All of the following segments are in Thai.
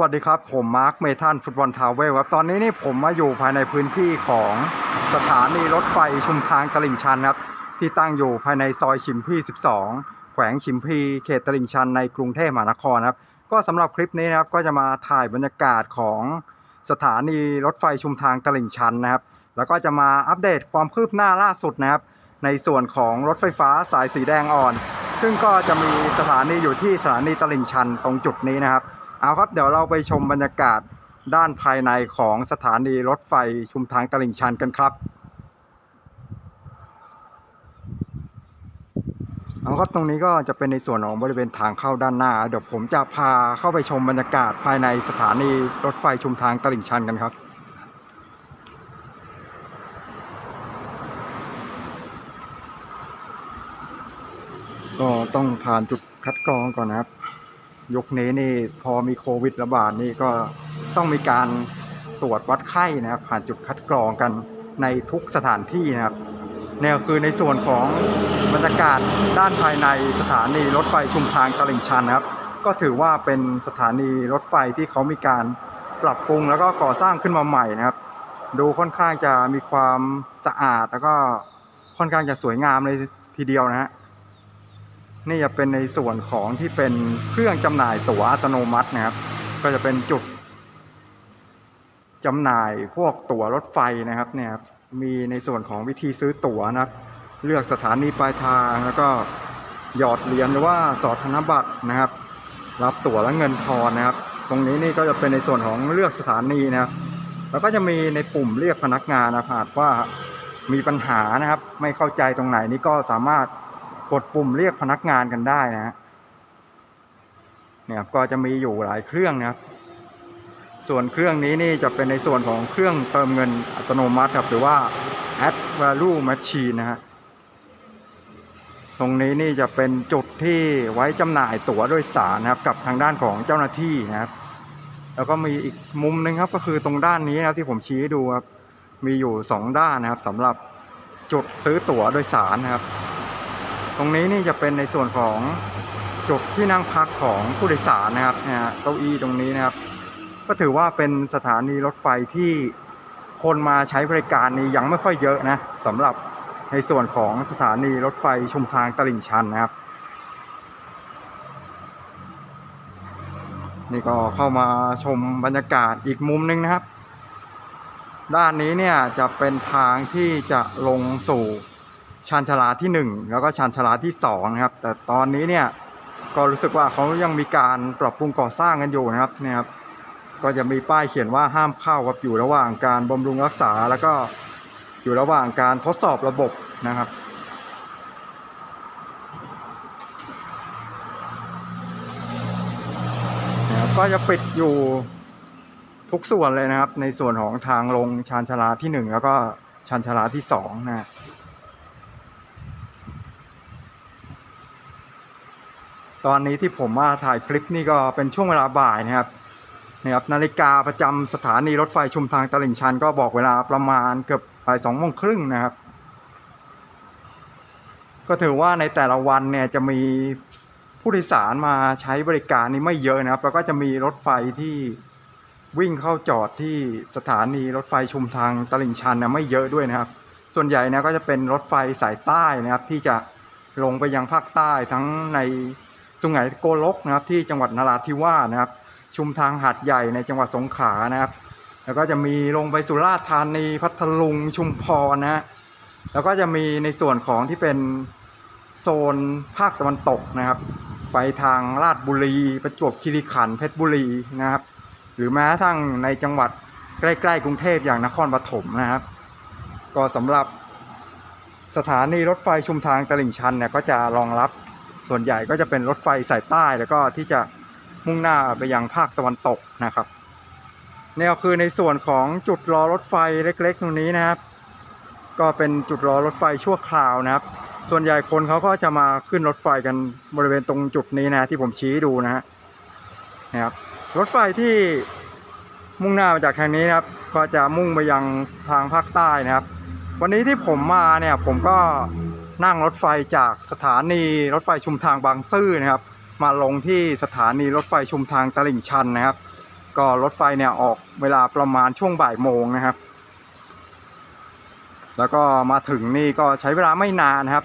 วัสดีครับ ผมมาร์คเมทันฟุตบอลทาวเวลครับ ตอนนี้นี่ผมมาอยู่ภายในพื้นที่ของสถานีรถไฟชุมทางตลิ่งชันครับ ที่ตั้งอยู่ภายในซอยชิมพี12 แขวงชิมพีเขตตลิ่งชันในกรุงเทพมหานครครับ ก็สำหรับคลิปนี้นะครับก็จะมาถ่ายบรรยากาศของสถานีรถไฟชุมทางตลิ่งชันนะครับ แล้วก็จะมาอัปเดตความคืบหน้าล่าสุดนะครับ ในส่วนของรถไฟฟ้าสายสีแดงอ่อน ซึ่งก็จะมีสถานีอยู่ที่สถานีตลิ่งชันตรงจุดนี้นะครับ เอาครับเดี๋ยวเราไปชมบรรยากาศด้านภายในของสถานีรถไฟชุมทางตลิ่งชันกันครับ เอาครับตรงนี้ก็จะเป็นในส่วนของบริเวณทางเข้าด้านหน้า เดี๋ยวผมจะพาเข้าไปชมบรรยากาศภายในสถานีรถไฟชุมทางตลิ่งชันกันครับก็ต้องผ่านจุดคัดกรองก่อนนะครับ ยุคนี้นี่พอมีโควิดระบาดนี่ก็ต้องมีการตรวจวัดไข้นะครับ ผ่านจุดคัดกรองกันในทุกสถานที่นะครับเนี่ยคือในส่วนของบรรยากาศด้านภายในสถานีรถไฟชุมทางตลิ่งชันนะครับ ก็ถือว่าเป็นสถานีรถไฟที่เขามีการปรับปรุงแล้วก็ก่อสร้างขึ้นมาใหม่นะครับ ดูค่อนข้างจะมีความสะอาดแล้วก็ค่อนข้างจะสวยงามเลยทีเดียวนะฮะ นี่จะเป็นในส่วนของที่เป็นเครื่องจำหน่ายตั๋วอัตโนมัตินะครับ ก็จะเป็นจุดจำหน่ายพวกตั๋วรถไฟนะครับเนี่ยครับมีในส่วนของวิธีซื้อตั๋วนะครับ เลือกสถานีปลายทางแล้วก็หยอดเหรียญหรือว่าสอดธนบัตรนะครับ รับตั๋วและเงินทอนนะครับ ตรงนี้นี่ก็จะเป็นในส่วนของเลือกสถานีนะครับ แล้วก็จะมีในปุ่มเรียกพนักงานนะครับหากว่ามีปัญหานะครับ ไม่เข้าใจตรงไหนนี่ก็สามารถ กดปุ่มเรียกพนักงานกันได้นะฮะเนี่ยก็จะมีอยู่หลายเครื่องนะครับ ส่วนเครื่องนี้นี่จะเป็นในส่วนของเครื่องเติมเงินอัตโนมัติครับหรือว่า add value machine นะฮะตรงนี้นี่จะเป็นจุดที่ไว้จำหน่ายตั๋วโดยสารนะครับ กับทางด้านของเจ้าหน้าที่นะครับ แล้วก็มีอีกมุมหนึงครับก็คือตรงด้านนี้นะครับที่ผมชี้ให้ดูครับมีอยู่สองด้านนะครับสำหรับจุดซื้อตั๋วโดยสารนะครับ ตรงนี้นี่จะเป็นในส่วนของจุดที่นั่งพักของผู้โดยสารนะครับเนี่ยฮะเก้าอี้ตรงนี้นะครับ ก็ถือว่าเป็นสถานีรถไฟที่คนมาใช้บริการนี้ยังไม่ค่อยเยอะนะสำหรับในส่วนของสถานีรถไฟชุมทางตลิ่งชันนะครับ นี่ก็เข้ามาชมบรรยากาศอีกมุมหนึ่งนะครับ ด้านนี้เนี่ยจะเป็นทางที่จะลงสู่ ชานชาลาที่ 1 แล้วก็ชานชาลาที่2นะครับ แต่ตอนนี้เนี่ยก็รู้สึกว่าเขายังมีการปรับปรุงก่อสร้างกันอยู่นะครับเนี่ยครับก็จะมีป้ายเขียนว่าห้ามเข้าครับอยู่ระหว่างการบำรุงรักษาแล้วก็อยู่ระหว่างการทดสอบระบบนะครับนะครับก็จะปิดอยู่ทุกส่วนเลยนะครับ ในส่วนของทางลงชานชาลาที่หนึ่งแล้วก็ชานชาลาที่สองนะฮะ ตอนนี้ที่ผมมาถ่ายคลิปนี่ก็เป็นช่วงเวลาบ่ายนะครับนะครับนาฬิกาประจำสถานีรถไฟชุมทางตลิ่งชันก็บอกเวลาประมาณเกือบบ่ายสองโมงครึ่งนะครับ ก็ถือว่าในแต่ละวันเนี่ยจะมีผู้โดยสารมาใช้บริการนี้ไม่เยอะนะครับ แล้วก็จะมีรถไฟที่วิ่งเข้าจอดที่สถานีรถไฟชุมทางตลิ่งชันนะไม่เยอะด้วยนะครับ ส่วนใหญ่นะก็จะเป็นรถไฟสายใต้นะครับ ที่จะลงไปยังภาคใต้ทั้งใน สุไหงโกลกนะครับที่จังหวัดนราธิวาสนะครับ ชุมทางหาดใหญ่ในจังหวัดสงขลานะครับ แล้วก็จะมีลงไปสุราษฎร์ธานีพัทลุงชุมพรนะฮะแล้วก็จะมีในส่วนของที่เป็นโซนภาคตะวันตกนะครับ ไปทางราชบุรีประจวบคีรีขันธ์เพชรบุรีนะครับ หรือแม้กระทั่งในจังหวัดใกล้ๆกรุงเทพอย่างนครปฐมนะครับ ก็สำหรับสถานีรถไฟชุมทางตลิ่งชันเนี่ยก็จะรองรับ ส่วนใหญ่ก็จะเป็นรถไฟสายใต้แล้วก็ที่จะมุ่งหน้าไปยังภาคตะวันตกนะครับนี่ยคือในส่วนของจุดรอรถไฟเล็กๆตรงนี้นะครับ ก็เป็นจุดรอรถไฟชั่วคราวนะครับ ส่วนใหญ่คนเขาก็จะมาขึ้นรถไฟกันบริเวณตรงจุดนี้นะที่ผมชี้ดูนะฮะนะครับรถไฟที่มุ่งหน้ามาจากทางนี้นะครับ ก็จะมุ่งไปยังทางภาคใต้นะครับ วันนี้ที่ผมมาเนี่ยผมก็ นั่งรถไฟจากสถานีรถไฟชุมทางบางซื่อนะครับ มาลงที่สถานีรถไฟชุมทางตลิ่งชันนะครับ ก็รถไฟเนี่ยออกเวลาประมาณช่วงบ่ายโมงนะครับ แล้วก็มาถึงนี่ก็ใช้เวลาไม่นานนะครับ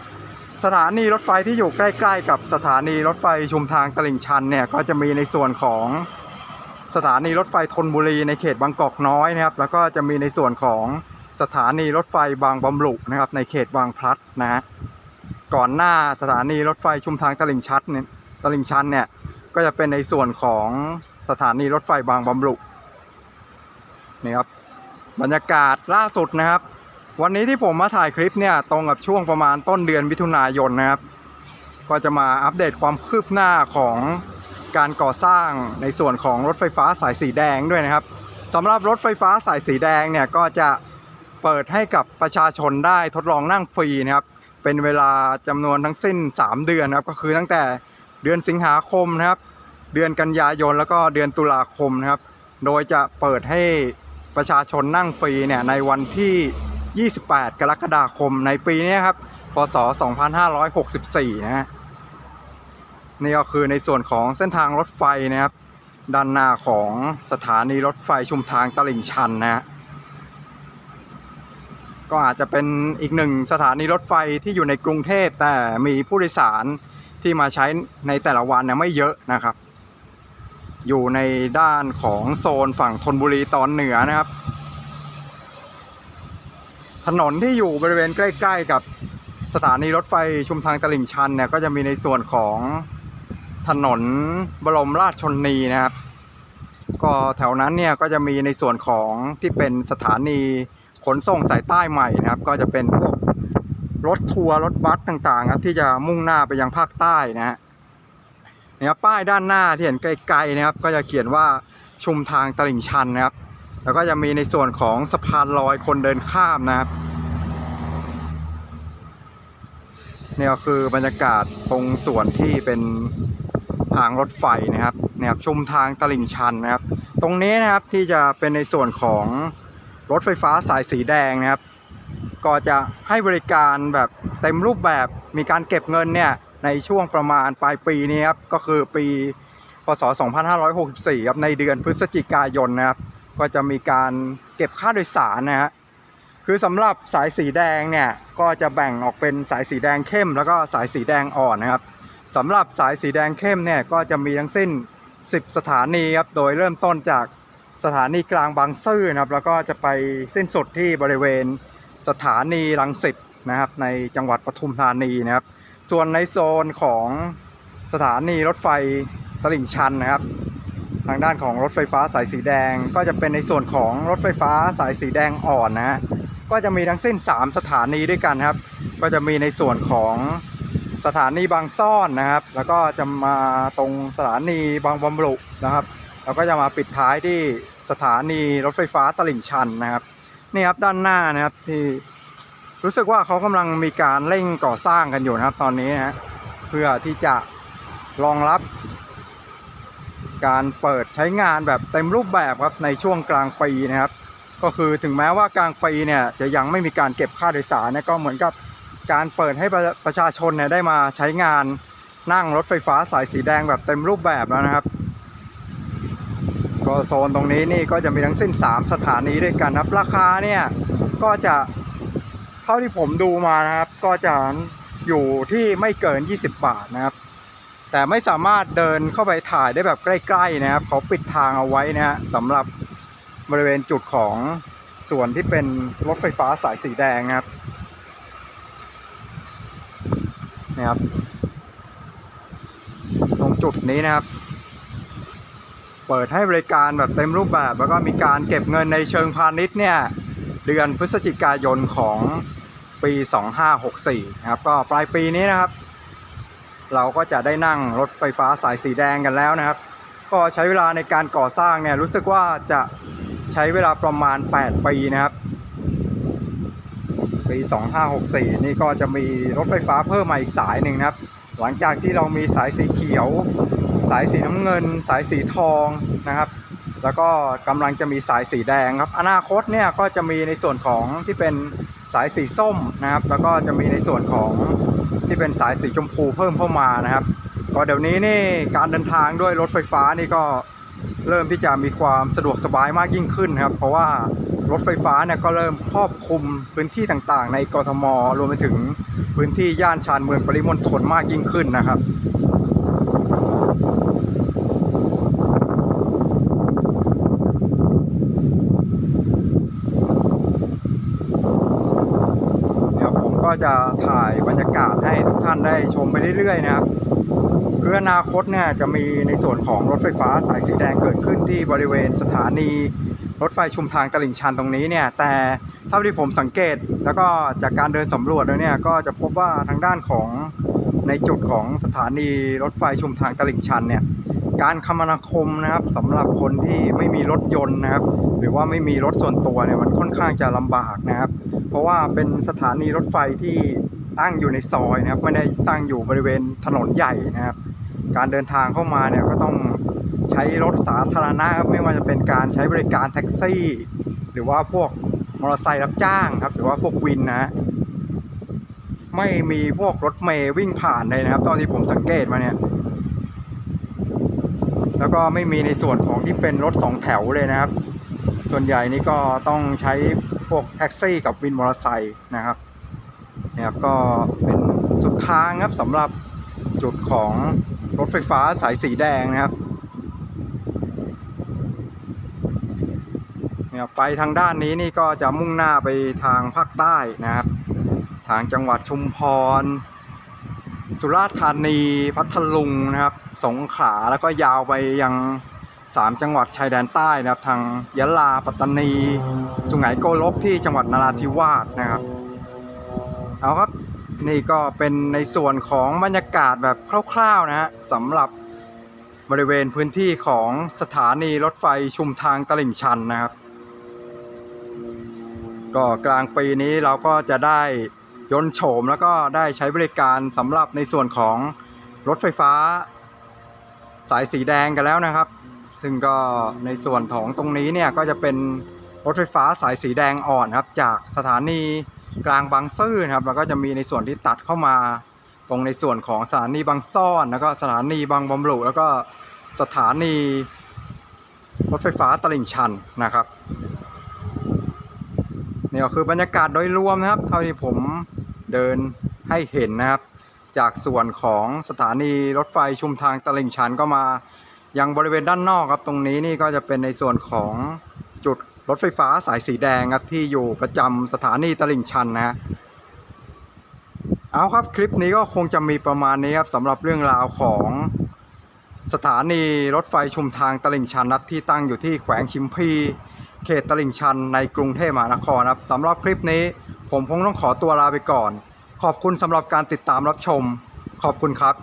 สถานีรถไฟที่อยู่ใกล้ ๆ กับสถานีรถไฟชุมทางตลิ่งชันเนี่ยก็จะมีในส่วนของสถานีรถไฟธนบุรีในเขตบางกอกน้อยนะครับ แล้วก็จะมีในส่วนของ สถานีรถไฟบางบำรุนะครับ ในเขตบางพลัดนะฮะก่อนหน้าสถานีรถไฟชุมทางตลิ่งชันเนี่ยตลิ่งชันเนี่ยก็จะเป็นในส่วนของสถานีรถไฟบางบำรุนี่ครับบรรยากาศล่าสุดนะครับ วันนี้ที่ผมมาถ่ายคลิปเนี่ยตรงกับช่วงประมาณต้นเดือนมิถุนายนนะครับ ก็จะมาอัปเดตความคืบหน้าของการก่อสร้างในส่วนของรถไฟฟ้าสายสีแดงด้วยนะครับสำหรับรถไฟฟ้าสายสีแดงเนี่ยก็จะ เปิดให้กับประชาชนได้ทดลองนั่งฟรีนะครับ เป็นเวลาจำนวนทั้งสิ้น 3 เดือนนะครับ ก็คือตั้งแต่เดือนสิงหาคมนะครับ เดือนกันยายนแล้วก็เดือนตุลาคมนะครับ โดยจะเปิดให้ประชาชนนั่งฟรีเนี่ยในวันที่ 28 กรกฎาคมในปีนี้ครับ พศ 2564 นะฮะนี่ก็คือในส่วนของเส้นทางรถไฟนะครับ ด้านหน้าของสถานีรถไฟชุมทางตลิ่งชันนะฮะ ก็อาจจะเป็นอีกหนึ่งสถานีรถไฟที่อยู่ในกรุงเทพแต่มีผู้โดยสารที่มาใช้ในแต่ละวันเนี่ยไม่เยอะนะครับ อยู่ในด้านของโซนฝั่งธนบุรีตอนเหนือนะครับ ถนนที่อยู่บริเวณใกล้ ๆ กับสถานีรถไฟชุมทางตลิ่งชันเนี่ยก็จะมีในส่วนของถนนบรมราชชนนีนะครับ ก็แถวนั้นเนี่ยก็จะมีในส่วนของที่เป็นสถานี ขนส่งสายใต้ใหม่นะครับ ก็จะเป็นพวกรถทัวร์รถบัสต่างๆ ครับ ที่จะมุ่งหน้าไปยังภาคใต้นะฮะนี่ครับป้ายด้านหน้าที่เห็นไกลๆนะครับ ก็จะเขียนว่าชุมทางตลิ่งชันนะครับ แล้วก็จะมีในส่วนของสะพานลอยคนเดินข้ามนะครับนี่ก็คือบรรยากาศตรงส่วนที่เป็นทางรถไฟนะครับนี่ครับชุมทางตลิ่งชันนะครับ ตรงนี้นะครับที่จะเป็นในส่วนของ รถไฟฟ้าสายสีแดงนะครับ ก็จะให้บริการแบบเต็มรูปแบบมีการเก็บเงินเนี่ยในช่วงประมาณปลายปีนี้ครับก็คือปีพศ 2564 ครับในเดือนพฤศจิกายนนะครับ ก็จะมีการเก็บค่าโดยสารนะฮะคือสำหรับสายสีแดงเนี่ยก็จะแบ่งออกเป็นสายสีแดงเข้ม แล้วก็สายสีแดงอ่อนนะครับสำหรับสายสีแดงเข้มเนี่ยก็จะมีทั้งสิ้น 10 สถานีครับโดยเริ่มต้นจาก สถานีกลางบางซื่อนะครับ แล้วก็จะไปสิ้นสุดที่บริเวณสถานีรังสิตนะครับ ในจังหวัดปทุมธานีนะครับ ส่วนในโซนของสถานีรถไฟตลิ่งชันนะครับ ทางด้านของรถไฟฟ้าสายสีแดง ก็จะเป็นในส่วนของรถไฟฟ้าสายสีแดงอ่อนนะฮะก็จะมีทั้งสิ้น 3 สถานีด้วยกันครับ ก็จะมีในส่วนของสถานีบางซ่อนนะครับ แล้วก็จะมาตรงสถานีบางบำรุนะครับ แล้วก็จะมาปิดท้ายที่ สถานีรถไฟฟ้าตลิ่งชันนะครับนี่ครับด้านหน้านะครับที่รู้สึกว่าเขากำลังมีการเร่งก่อสร้างกันอยู่นะครับ ตอนนี้นะเพื่อที่จะรองรับ การเปิดใช้งานแบบเต็มรูปแบบครับในช่วงกลางปีนะครับ ก็คือถึงแม้ว่ากลางปีเนี่ยจะยังไม่มีการเก็บค่าโดยสารนี่ยก็เหมือนกับการเปิดให้ประประชาชนเนี่ยได้มาใช้งานนั่งรถไฟฟ้าสายสีแดงแบบเต็มรูปแบบแล้วนะครับ ก็โซนตรงนี้นี่ก็จะมีทั้งสิ้น 3 สถานีด้วยกันครับ ราคาเนี่ยก็จะเท่าที่ผมดูมานะครับ ก็จะอยู่ที่ไม่เกิน 20 บาทนะครับ แต่ไม่สามารถเดินเข้าไปถ่ายได้แบบใกล้ๆนะครับ เขาปิดทางเอาไว้นะฮะสำหรับบริเวณจุดของส่วนที่เป็นรถไฟฟ้าสายสีแดงนะครับนะครับ ตรงจุดนี้นะครับ เปิดให้บริการแบบเต็มรูปแบบ แล้วก็มีการเก็บเงินในเชิงพาณิชย์เนี่ยเดือนพฤศจิกายนของปี 2564นะครับก็ปลายปีนี้นะครับ เราก็จะได้นั่งรถไฟฟ้าสายสีแดงกันแล้วนะครับ ก็ใช้เวลาในการก่อสร้างเนี่ยรู้สึกว่าจะใช้เวลาประมาณ 8 ปีนะครับปี 2564 นี่ก็จะมีรถไฟฟ้าเพิ่มมาอีกสายหนึ่งนะครับ หลังจากที่เรามีสายสีเขียวายสีน้ำเงิน สายสีทองนะครับ แล้วก็กำลังจะมีสายสีแดงครับ อนาคตเนี่ยก็จะมีในส่วนของที่เป็นสายสีส้มนะครับ แล้วก็จะมีในส่วนของที่เป็นสายสีชมพูเพิ่มเข้ามานะครับก็เดี๋ยวนี้นี่การเดินทางด้วยรถไฟฟ้านี่ก็เริ่มที่จะมีความสะดวกสบายมากยิ่งขึ้นครับ เพราะว่ารถไฟฟ้าเนี่ยก็เริ่มครอบคลุมพื้นที่ต่างๆ ในกรทมรวมไปถึงพื้นที่ย่านชานเมืองปริมณฑลมากยิ่งขึ้นนะครับ เดี๋ยวผมก็ จะถ่ายบรรยากาศให้ทุกท่านได้ชมไปเรื่อยๆนะครับคืออนาคตเนี่ยจะมีในส่วนของรถไฟฟ้าสายสีแดงเกิดขึ้นที่บริเวณสถานีรถไฟชุมทางตลิ่งชันตรงนี้เนี่ยแต่เท่าที่ผมสังเกตแล้วก็จากการเดินสำรวจแล้วเนี่ยก็จะพบว่าทางด้านของในจุดของสถานีรถไฟชุมทางตลิ่งชันเนี่ยการคมนาคมนะครับสำหรับคนที่ไม่มีรถยนต์นะครับ หรือว่าไม่มีรถส่วนตัวเนี่ยมันค่อนข้างจะลำบากนะครับ เพราะว่าเป็นสถานีรถไฟที่ตั้งอยู่ในซอยนะครับ ไม่ได้ตั้งอยู่บริเวณถนนใหญ่นะครับ การเดินทางเข้ามาเนี่ยก็ต้องใช้รถสาธารณะครับไม่ว่าจะเป็นการใช้บริการแท็กซี่ หรือว่าพวกมอเตอร์ไซค์รับจ้างครับ หรือว่าพวกวินนะฮะไม่มีพวกรถเมย์วิ่งผ่านเลยนะครับ ตอนที่ผมสังเกตมาเนี่ย แล้วก็ไม่มีในส่วนของที่เป็นรถสองแถวเลยนะครับ ส่วนใหญ่นี่ก็ต้องใช้ พวกแท็กซี่กับวินมอเตอร์ไซค์นะครับเนี่ยครับก็เป็นสุดทางครับสำหรับจุดของรถไฟฟ้าสายสีแดงนะครับเนี่ยไปทางด้านนี้นี่ก็จะมุ่งหน้าไปทางภาคใต้นะครับ ทางจังหวัดชุมพร สุราษฎร์ธานี พัทลุงนะครับ สงขลาแล้วก็ยาวไปยัง สามจังหวัดชายแดนใต้นะครับ ทางยะลาปัตตานี สุไหงโกลกที่จังหวัดนราธิวาสนะครับเอาครับนี่ก็เป็นในส่วนของบรรยากาศแบบคร่าวๆนะฮะสำหรับบริเวณพื้นที่ของสถานีรถไฟชุมทางตลิ่งชันนะครับ ก็กลางปีนี้เราก็จะได้ยนต์โฉมแล้วก็ได้ใช้บริการสำหรับในส่วนของรถไฟฟ้า สายสีแดงกันแล้วนะครับ ซึ่งก็ในส่วนของตรงนี้เนี่ยก็จะเป็นรถไฟฟ้าสายสีแดงอ่อนครับจากสถานีกลางบางซื่อนะครับแล้วก็จะมีในส่วนที่ตัดเข้ามาตรงในส่วนของสถานีบางซ่อนแล้วก็สถานีบางบำรุแล้วก็สถานีรถไฟฟ้าตลิ่งชันนะครับนี่ก็คือบรรยากาศโดยรวมนะครับ เท่าที่ผมเดินให้เห็นนะครับ จากส่วนของสถานีรถไฟชุมทางตลิ่งชันก็มา อยังบริเวณด้านนอกครับตรงนี้นี่ก็จะเป็นในส่วนของจุดรถไฟฟ้าสายสีแดงครับที่อยู่ประจำสถานีตลิ่งชันนะฮะเอาครับคลิปนี้ก็คงจะมีประมาณนี้ครับสำหรับเรื่องราวของสถานีรถไฟชุมทางตลิ่งชันครับที่ตั้งอยู่ที่แขวงชิมพีเขตตลิ่งชันในกรุงเทพมหานครครับสำหรับคลิปนี้ผมคงต้องขอตัวลาไปก่อน ขอบคุณสำหรับการติดตามรับชม ขอบคุณครับ